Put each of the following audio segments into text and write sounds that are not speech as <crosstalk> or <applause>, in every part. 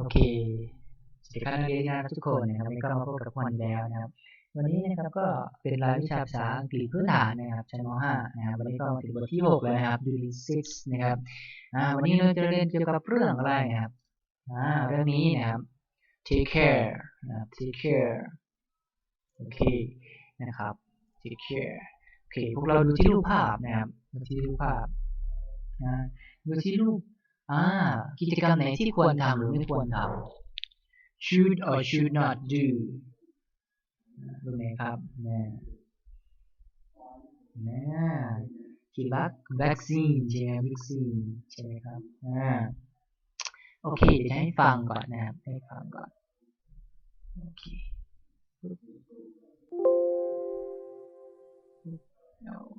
โอเคสวัสดีครับนักเรียนนะครับทุกคนนะครับวันนี้ก็มาพบกับพรอีกแล้วนะครับ วันนี้นะครับก็เป็นรายวิชาภาษาอังกฤษพื้นฐานนะครับชั้นม .5 นะครับวันนี้ก็มาถึงบทที่6แล้วนะครับ Unit 6นะครับอ่าวันนี้เราจะเรียนเกี่ยวกับเรื่องอะไรนะครับอ่าเรื่องนี้นะครับ take care นะครับ take care โอเคนะครับ take care โอเคพวกเราดูที่รูปภาพนะครับดูที่รูปภาพอ่าดูที่รูป อ่ากิจกรรมไหนที่ควรทำหรือไม่ควรทำ should or should not do ดูไหมครับเนี่ยเนี่ยที่วัควัคซีนใช่ไหมวัคซีนใช่ไหมครับอ่าโอเคเดี๋ยวจะให้ฟังก่อนนะครับให้ฟังก่อนโอเคเอ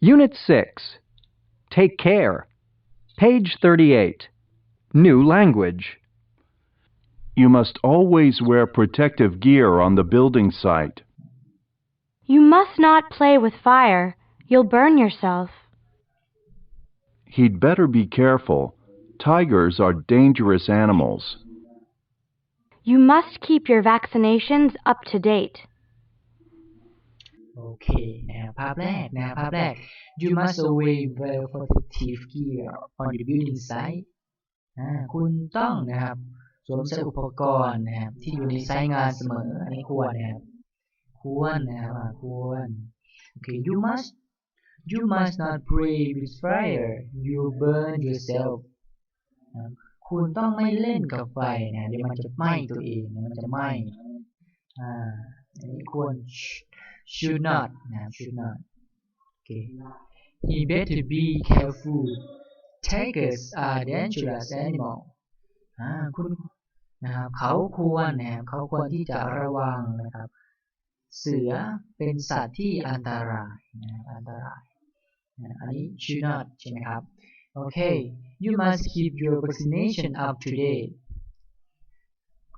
Unit 6. Take care. Page 38. New language. You must always wear protective gear on the building site. You must not play with fire. You'll burn yourself. He'd better be careful. Tigers are dangerous animals. You must keep your vaccinations up to date. โอเคนะครับภาพแรกนะครับภาพแรก you must always wear protective gear on the building site อ่าคุณต้องนะครับสวมใส่อุปกรณ์นะครับที่อยู่ในไซต์งานเสมอ อันนี้ควรนะครับ ควรนะครับอ่าควรโอเค you must you must not play with fire you burn yourself นะครับคุณต้องไม่เล่นกับไฟนะเดี๋ยวมันจะไหม้ตัวเองนะมันจะไหม้อ่าอันนี้ควร should not นะครับ should not โอเค he better be careful tigers are dangerous animal อ่าคุณนะครับเขาควรนะครับเขาควรที่จะระวังนะครับ เสือเป็นสัตว์ที่อันตรายนะครับอันตรายนะอันนี้ should not ใช่ไหมครับโอเค you must keep your vaccination up to date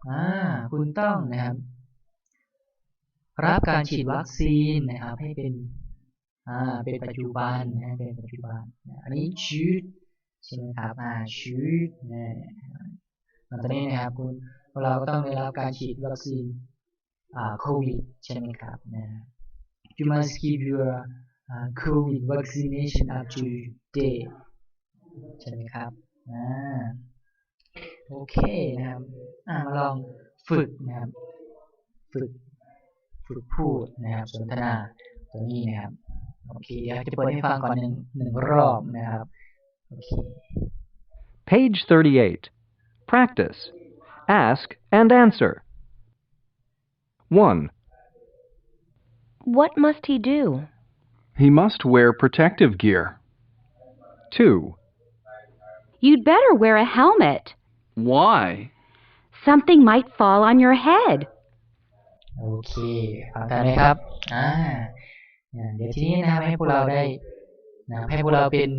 อ่าคุณต้องนะครับ รับการฉีดวัคซีนนะครับ ให้เป็นอ่าเป็นปัจจุบันนะเป็นปัจจุบัน อันนี้ should ใช่ไหมครับอ่า should นะหลังจากนี้นะครับคุณเราก็ต้องได้รับการฉีดวัคซีนอ่าโควิดใช่ไหมครับนะ you must keep your uh, COVID vaccination up to date ใช่ไหมครับอ่าโอเคนะครับอ่ามาลองฝึกนะครับ ฝึก ฝึกพูดนะครับสนทนาตัวนี้นะครับโอเคเดี๋ยวจะเปิดให้ฟังก่อนหนึ่งหนึ่งรอบนะครับโอเค Page 38. Practice. Ask and answer. 1. What must he do? He must wear protective gear. 2. You'd better wear a helmet. Why? Something might fall on your head. โอเคฟังทันไหมครับ อ่า เดี๋ยวทีนี้นะครับให้พวกเราได้นะให้พวกเราเป็น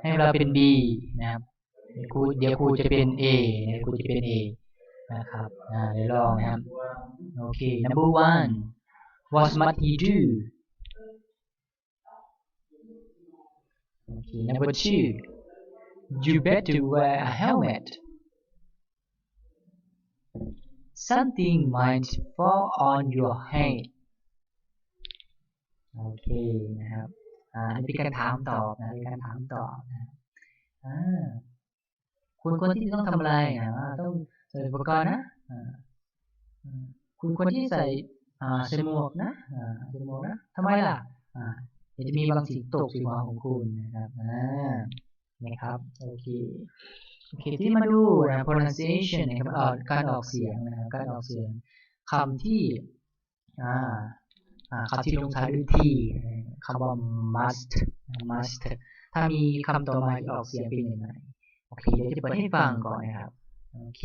ให้พวกเราเป็น B นะครับครูเดี๋ยวครูจะเป็น A เดี๋ยวครูจะเป็น A นะครับอ่าเดี๋ยวลองนะครับโอเค number one what must he do โอเค number two you better wear a helmet something might fall on your head โอเคนะครับอ่าอันนี้เป็นการถามตอบนะการถามตอบนะอ่าคุณควรที่ต้องทำอะไรอ่าต้องใส่อุปกรณ์นะอ่าคุณควรที่ใส่อ่าใส่หมวกนะอ่าใส่หมวกนะทำไมล่ะอ่าเดี๋ยวจะมีบางสิ่งตกใส่หัวของคุณนะครับอ่านะครับโอเค โอเค ที่มาดูนะ pronunciation นะครับเอ่อการออกเสียงนะครับการออกเสียงคำที่อ่าอ่าคำที่ลงท้ายด้วย t คำว่า must must ถ้ามีคำต่อมาจะออกเสียงเป็นยังไงโอเคเดี๋ยวจะเปิดให้ฟังก่อนนะครับโอเค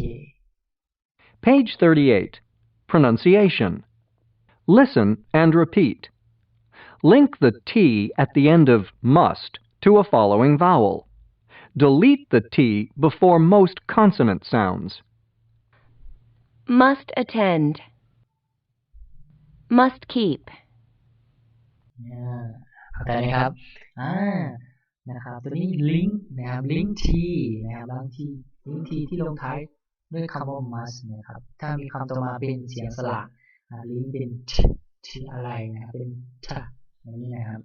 Page 38. Pronunciation. Listen and repeat. Link the T at the end of must to a following vowel. Delete the T before most consonant sounds. Must attend. Must keep. อ่าเข้าใจไหมครับ อ่า นะครับ ตัวนี้ link นะครับ link t นะครับบางที link t ที่ลงท้ายด้วยคำว่า must นะครับ ถ้ามีคำต่อมาเป็นเสียงสระอ่า link เป็น t ที่อะไรนะครับ เป็น t อย่างนี้นะครับ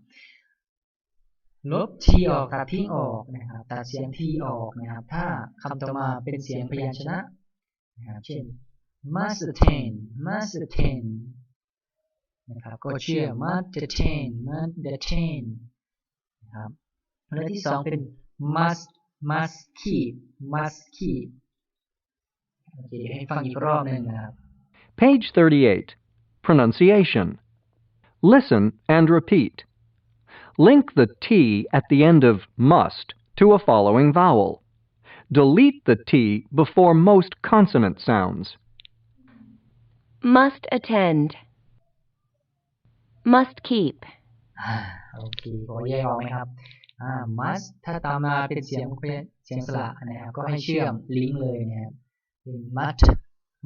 ลบ t ออกตัดทิ้งออกนะครับ ตัดเสียง t ออกนะครับ ถ้าคำต่อมาเป็นเสียงพยัญชนะนะครับเช่น must attend must attend นะครับก็เชื่อ must attend must attend นะครับและที่สองเป็น must must keep must keep โอเคเดี๋ยวให้ฟังอีกรอบหนึ่งนะครับ Page 38. Pronunciation. Listen and repeat. Link the T at the end of must to a following vowel. Delete the T before most consonant sounds. Must attend. Must keep. <sighs> อ่าโอเคพอแยกออกไหมครับ อ่า must ถ้าตามมาเป็นเสียงเป็นเสียงสระนะครับ ก็ให้เชื่อมลิงก์เลยนะครับ เป็น must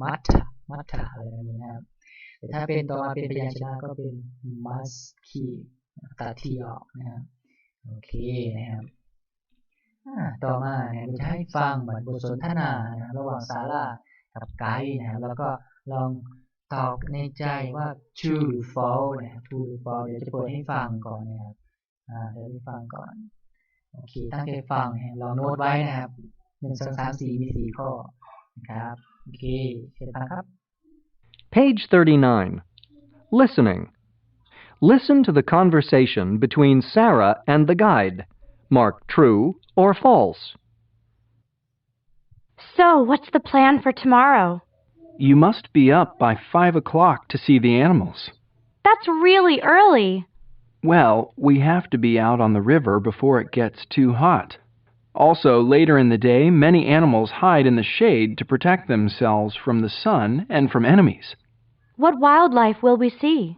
must must อะไรแบบนี้นะครับ แต่ถ้าเป็นต่อมาเป็นพยัญชนะก็เป็น must keep ตัดที่ออกนะครับโอเคนะครับต่อมาเนี่ยเราจะให้ฟังเหมือนบทสนทนานะครับระหว่างซาร่ากับไกด์นะครับแล้วก็ลองตอบในใจว่า true หรือ false นะครับ true หรือ false เดี๋ยวจะเปิดให้ฟังก่อนนะครับอ่าเดี๋ยวให้ฟังก่อนโอเคตั้งใจฟังนะครับลองโน้ตไว้นะครับหนึ่งสองสามสี่มีสี่ข้อนะครับ โอเคเชิญฟังครับ Page 39. Listening. Listen to the conversation between Sarah and the guide. Mark true or false. So, what's the plan for tomorrow? You must be up by five o'clock to see the animals. That's really early. Well, we have to be out on the river before it gets too hot. Also, later in the day, many animals hide in the shade to protect themselves from the sun and from enemies. What wildlife will we see?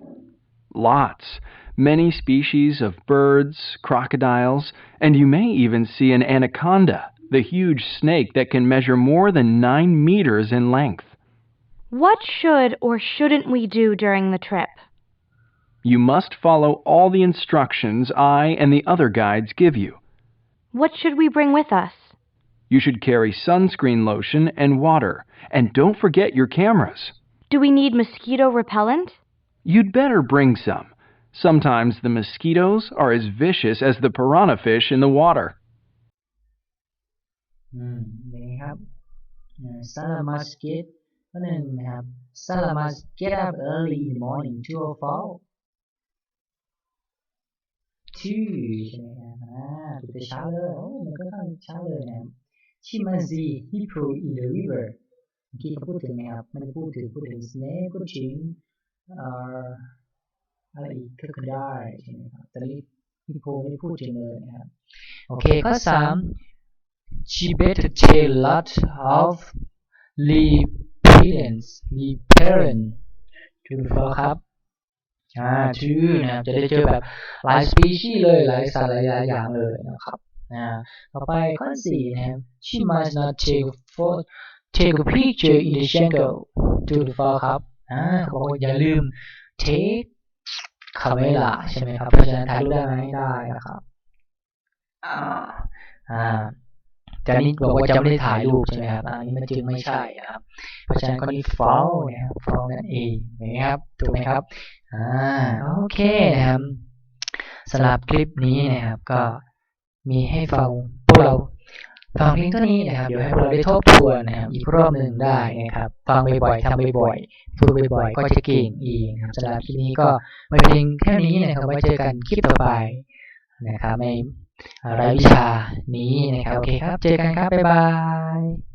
Lots. Many species of birds, crocodiles, and you may even see an anaconda, the huge snake that can measure more than nine meters in length. What should or shouldn't we do during the trip? You must follow all the instructions I and the other guides give you. What should we bring with us? You should carry sunscreen lotion and water, and don't forget your cameras. Do we need mosquito repellent? You'd better bring some. Sometimes the mosquitoes are as vicious as the piranha fish in the water. อืมนี่ครับซาลามัส get ข้อหนึ่งนะครับซาลามัส get up early in the morning to a fall two ใช่ไหมครับอ่าตื่นแต่เช้าเลยโอ้มันก็ค่อนข้างเช้าเลยนะครับ chimpanzee hippo in the river เมื่อกี้เขาพูดถึงไหมครับไม่ได้พูดถึงพูดถึง snake พูดถึงเ อ่อะไรอีก crocodile ใช่ไหมครับแต่นี่ hippo ไม่ได้พูดถึงเลยนะครับโอเคข้อสาม she better take lot of repellents repellent ถูกต้องครับอ่าชื่อนะครับจะได้เจอแบบหลายสปีชีส์เลยหลายสัตว์หลายอย่างเลยนะครับอ่าต่อไปข้อสี่นะครับ she must not take photo take a picture in the jungle ถูกต้องครับ อ่าเขาบอกว่าอย่าลืม take camera ใช่ไหมครับ เพราะฉะนั้นถ่ายรูปได้ไหมได้นะครับ อ่า อ่าจานี้บอกว่าจะไม่ได้ถ่ายรูปใช่ไหมครับ อันนี้มันจึงไม่ใช่นะครับ เพราะฉะนั้นก็นี่ fall นะครับ fall นั่นเองนะครับ ถูกไหมครับ อ่า โอเคนะครับสำหรับคลิปนี้นะครับ ก็มีให้ฟังพวกเรา ฟังเพียงเท่านี้นะครับ เดี๋ยวให้พวกเราได้ทบทวนนะครับ อีกรอบหนึ่งได้นะครับ ฟังบ่อยๆทำบ่อยๆฝึกบ่อยๆ ก็จะเก่งเองนะครับสำหรับคลิปนี้ก็ไม่เพียงแค่นี้นะครับไว้เจอกันคลิปต่อไปนะครับในรายวิชานี้นะครับ โอเคครับ เจอกันครับ บ๊ายบาย